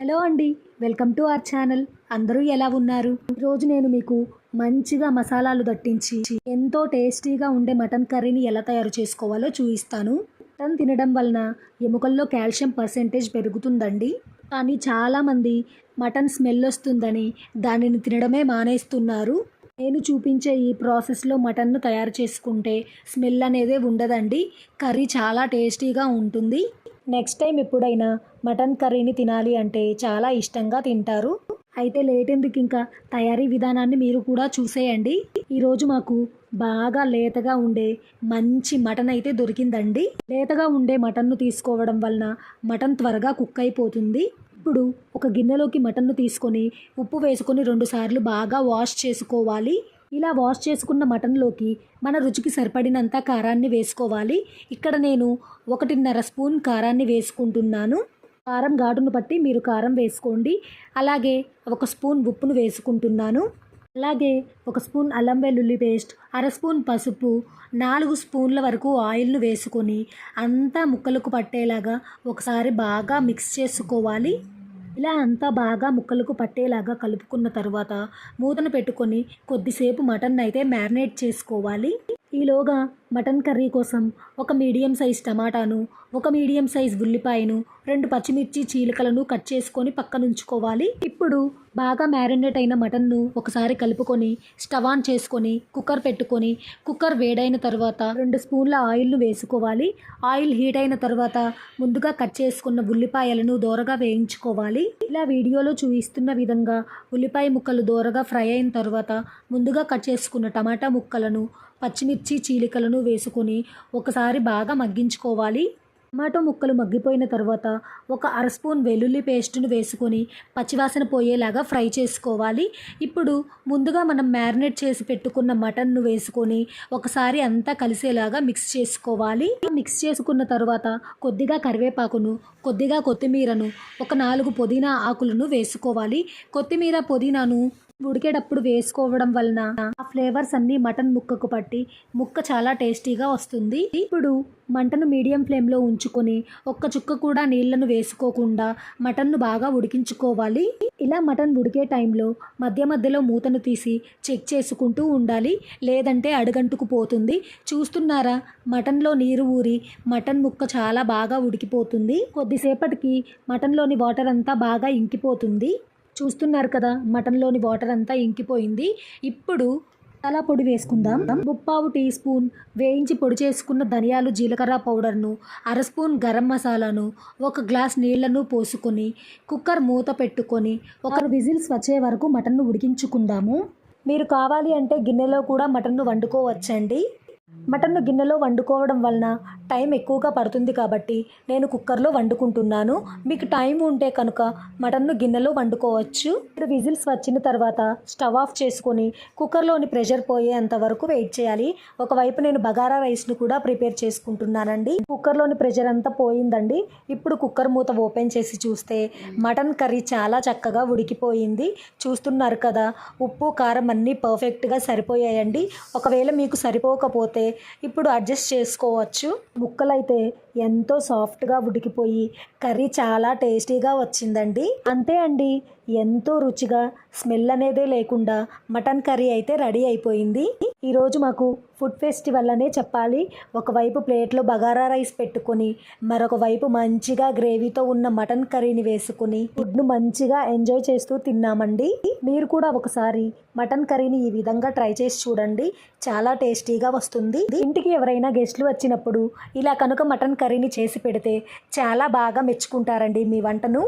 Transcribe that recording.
Hello అండి welcome to our channel. అందరూ ఎలా ఉన్నారు? ఈరోజు నేను మీకు మంచిగా మసాలాలు దట్టించి ఎంతో టేస్టీగా ఉండే మటన్ కర్రీని ఎలా తయారు చేసుకోవాలో చూపిస్తాను. మటన్ తినడం వలన ఎముకల్లో కాల్షియం పర్సెంటేజ్ పెరుగుతుందండి. కానీ చాలామంది మటన్ స్మెల్ వస్తుందని దానిని తినడమే మానేస్తున్నారు. నేను చూపించే ఈ ప్రాసెస్లో మటన్ను తయారు చేసుకుంటే స్మెల్ అనేదే ఉండదండి. కర్రీ చాలా టేస్టీగా ఉంటుంది. నెక్స్ట్ టైం ఎప్పుడైనా మటన్ కర్రీని తినాలి అంటే చాలా ఇష్టంగా తింటారు. అయితే లేట్ ఎందుకు ఇంకా? తయారీ విధానాన్ని మీరు కూడా చూసేయండి. ఈరోజు మాకు బాగా లేతగా ఉండే మంచి మటన్ అయితే దొరికిందండి. లేతగా ఉండే మటన్ను తీసుకోవడం వలన మటన్ త్వరగా కుక్ అయిపోతుంది. ఇప్పుడు ఒక గిన్నెలోకి మటన్ను తీసుకొని ఉప్పు వేసుకొని రెండుసార్లు బాగా వాష్ చేసుకోవాలి. ఇలా వాష్ చేసుకున్న మటన్లోకి మన రుచికి సరిపడినంత కారాన్ని వేసుకోవాలి. ఇక్కడ నేను ఒకటిన్నర స్పూన్ కారాన్ని వేసుకుంటున్నాను. కారం ఘాటును బట్టి మీరు కారం వేసుకోండి. అలాగే ఒక స్పూన్ ఉప్పును వేసుకుంటున్నాను. అలాగే ఒక స్పూన్ అల్లం వెల్లుల్లి పేస్ట్ అర స్పూన్ పసుపు నాలుగు స్పూన్ల వరకు ఆయిల్ను వేసుకొని అంతా ముక్కలకు పట్టేలాగా ఒకసారి బాగా మిక్స్ చేసుకోవాలి. ఇలా అంతా బాగా ముక్కలకు పట్టేలాగా కలుపుకున్న తర్వాత మూతను పెట్టుకొని కొద్దిసేపు మటన్ అయితే మ్యారినేట్ చేసుకోవాలి. ఈలోగా మటన్ కర్రీ కోసం ఒక మీడియం సైజ్ టమాటాను ఒక మీడియం సైజ్ ఉల్లిపాయను రెండు పచ్చిమిర్చి చీలికలను కట్ చేసుకొని పక్కనుంచుకోవాలి. ఇప్పుడు బాగా మ్యారినేట్ అయిన మటన్ను ఒకసారి కలుపుకొని స్టవ్ ఆన్ చేసుకొని కుక్కర్ పెట్టుకొని కుక్కర్ వేడైన తర్వాత రెండు స్పూన్ల ఆయిల్ను వేసుకోవాలి. ఆయిల్ హీట్ అయిన తర్వాత ముందుగా కట్ చేసుకున్న ఉల్లిపాయలను దోరగా వేయించుకోవాలి. ఇలా వీడియోలో చూపిస్తున్న విధంగా ఉల్లిపాయ ముక్కలు దోరగా ఫ్రై అయిన తర్వాత ముందుగా కట్ చేసుకున్న టమాటా ముక్కలను పచ్చిమిర్చి చీలికలను వేసుకొని ఒకసారి బాగా మగ్గించుకోవాలి. టమాటో ముక్కలు మగ్గిపోయిన తర్వాత ఒక అర స్పూన్ వెల్లుల్లి పేస్ట్ను వేసుకొని పచ్చివాసన పోయేలాగా ఫ్రై చేసుకోవాలి. ఇప్పుడు ముందుగా మనం మ్యారినేట్ చేసి పెట్టుకున్న మటన్ను వేసుకొని ఒకసారి అంతా కలిసేలాగా మిక్స్ చేసుకోవాలి. మిక్స్ చేసుకున్న తర్వాత కొద్దిగా కరివేపాకును కొద్దిగా కొత్తిమీరను ఒక నాలుగు పుదీనా ఆకులను వేసుకోవాలి. కొత్తిమీర పుదీనాను ఉడికేటప్పుడు వేసుకోవడం వలన ఆ ఫ్లేవర్స్ అన్నీ మటన్ ముక్కకు పట్టి ముక్క చాలా టేస్టీగా వస్తుంది. ఇప్పుడు మంటను మీడియం ఫ్లేమ్లో ఉంచుకొని ఒక్క చుక్క కూడా నీళ్ళను వేసుకోకుండా మటన్ను బాగా ఉడికించుకోవాలి. ఇలా మటన్ ఉడికే టైంలో మధ్య మధ్యలో మూతను తీసి చెక్ చేసుకుంటూ ఉండాలి. లేదంటే అడుగంటుకు పోతుంది. చూస్తున్నారా? మటన్లో నీరు ఊరి మటన్ ముక్క చాలా బాగా ఉడికిపోతుంది. కొద్దిసేపటికి మటన్లోని వాటర్ అంతా బాగా ఇంకిపోతుంది. చూస్తున్నారు కదా మటన్లోని వాటర్ అంతా ఇంకిపోయింది. ఇప్పుడు మసాలా పొడి వేసుకుందాం. ముప్పావు టీ స్పూన్ వేయించి పొడి చేసుకున్న ధనియాలు జీలకర్ర పౌడర్ను అర స్పూన్ గరం మసాలాను ఒక గ్లాస్ నీళ్ళను పోసుకొని కుక్కర్ మూత పెట్టుకొని ఒక విజిల్స్ వచ్చే వరకు మటన్ను ఉడికించుకుందాము. మీరు కావాలి అంటే గిన్నెలో కూడా మటన్ను వండుకోవచ్చండి. మటన్ను గిన్నెలో వండుకోవడం వలన టైం ఎక్కువగా పడుతుంది కాబట్టి నేను కుక్కర్లో వండుకుంటున్నాను. మీకు టైం ఉంటే కనుక మటన్ను గిన్నెలో వండుకోవచ్చు. ఇప్పుడు విజిల్స్ వచ్చిన తర్వాత స్టవ్ ఆఫ్ చేసుకొని కుక్కర్లోని ప్రెషర్ పోయేంత వరకు వెయిట్ చేయాలి. ఒకవైపు నేను బగారా రైస్ను కూడా ప్రిపేర్ చేసుకుంటున్నానండి. కుక్కర్లోని ప్రెషర్ అంతా పోయిందండి. ఇప్పుడు కుక్కర్ మూత ఓపెన్ చేసి చూస్తే మటన్ కర్రీ చాలా చక్కగా ఉడికిపోయింది. చూస్తున్నారు కదా ఉప్పు కారం అన్నీ పర్ఫెక్ట్గా సరిపోయాయండి. ఒకవేళ మీకు సరిపోకపోతే ఇప్పుడు అడ్జస్ట్ చేసుకోవచ్చు. ముక్కలైతే ఎంతో సాఫ్ట్గా ఉడికిపోయి కర్రీ చాలా టేస్టీగా వచ్చిందండి. అంతే అండి. ఎంతో రుచిగా స్మెల్ అనేదే లేకుండా మటన్ కర్రీ అయితే రెడీ అయిపోయింది. ఈరోజు మాకు ఫుడ్ ఫెస్టివల్ అనే చెప్పాలి. ఒకవైపు ప్లేట్లో బగారా రైస్ పెట్టుకొని మరొక వైపు మంచిగా గ్రేవీతో ఉన్న మటన్ కర్రీని వేసుకుని ఫుడ్ను మంచిగా ఎంజాయ్ చేస్తూ తిన్నామండి. మీరు కూడా ఒకసారి మటన్ కర్రీని ఈ విధంగా ట్రై చేసి చూడండి. చాలా టేస్టీగా వస్తుంది. ఇంటికి ఎవరైనా గెస్ట్లు వచ్చినప్పుడు ఇలా కనుక మటన్ కర్రీని చేసి పెడితే చాలా బాగా మెచ్చుకుంటారండి మీ వంటను.